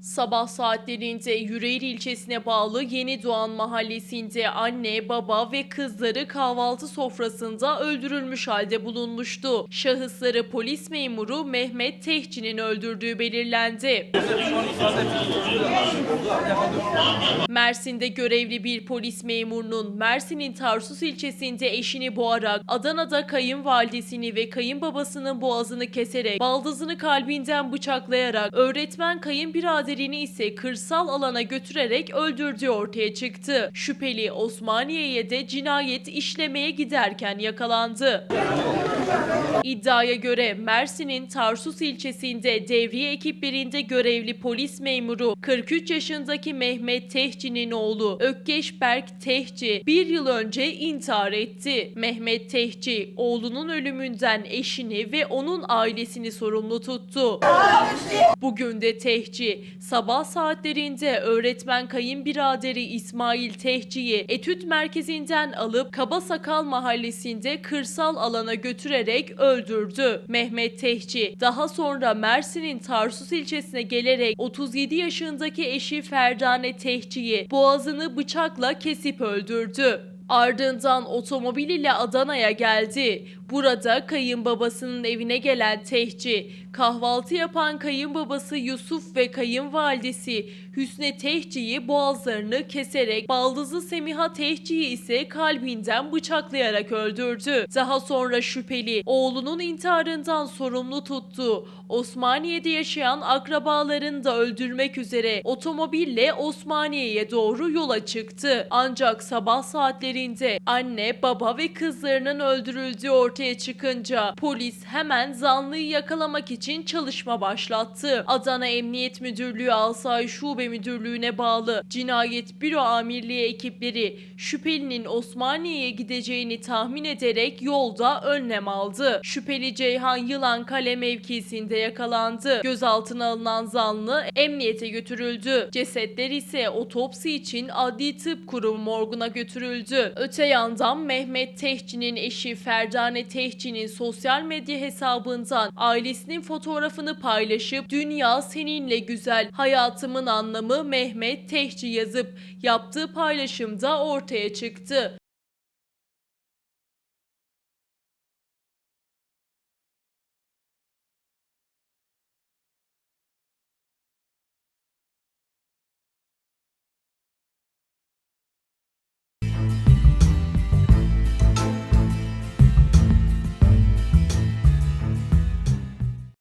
Sabah saatlerinde Yüreğir ilçesine bağlı Yeni Doğan mahallesinde anne, baba ve kızları kahvaltı sofrasında öldürülmüş halde bulunmuştu. Şahısları polis memuru Mehmet Tehci'nin öldürdüğü belirlendi. Mersin'de görevli bir polis memurunun Mersin'in Tarsus ilçesinde eşini boğarak Adana'da kayınvalidesini ve kayınbabasının boğazını keserek baldızını kalbinden bıçaklayarak öğretmen kayınbiraderini ise kırsal alana götürerek öldürdüğü ortaya çıktı. Şüpheli Osmaniye'ye de cinayet işlemeye giderken yakalandı. İddiaya göre Mersin'in Tarsus ilçesinde devriye ekiplerinde görevli polis memuru 43 yaşındaki Mehmet Tehci'nin oğlu Ökkeş Berk Tehci bir yıl önce intihar etti. Mehmet Tehci oğlunun ölümünden eşini ve onun ailesini sorumlu tuttu. Bugün de Tehci sabah saatlerinde öğretmen kayınbiraderi İsmail Tehci'yi etüt merkezinden alıp Kabasakal mahallesinde kırsal alana götürerek öldürdü. Mehmet Tehci daha sonra Mersin'in Tarsus ilçesine gelerek 37 yaşındaki eşi Ferdane Tehci'yi boğazını bıçakla kesip öldürdü. Ardından otomobil ile Adana'ya geldi. Burada kayınbabasının evine gelen Tehci, kahvaltı yapan kayınbabası Yusuf ve kayınvalidesi Hüsne Tehci'yi boğazlarını keserek baldızı Semiha Tehci'yi ise kalbinden bıçaklayarak öldürdü. Daha sonra şüpheli oğlunun intiharından sorumlu tuttu. Osmaniye'de yaşayan akrabalarını da öldürmek üzere otomobille Osmaniye'ye doğru yola çıktı. Ancak sabah saatlerinde anne, baba ve kızlarının öldürüldüğü ortaya çıkınca polis hemen zanlıyı yakalamak için çalışma başlattı. Adana Emniyet Müdürlüğü Alsay Şube Müdürlüğü'ne bağlı Cinayet Büro Amirliği ekipleri şüphelinin Osmaniye'ye gideceğini tahmin ederek yolda önlem aldı. Şüpheli Ceyhan Yılan Kale mevkisinde yakalandı. Gözaltına alınan zanlı emniyete götürüldü. Cesetler ise otopsi için Adli Tıp Kurumu morguna götürüldü. Öte yandan Mehmet Tehci'nin eşi Ferdane Tehci'nin sosyal medya hesabından ailesinin fotoğrafını paylaşıp "Dünya seninle güzel, hayatımın anlamı Mehmet Tehci" yazıp yaptığı paylaşımda ortaya çıktı.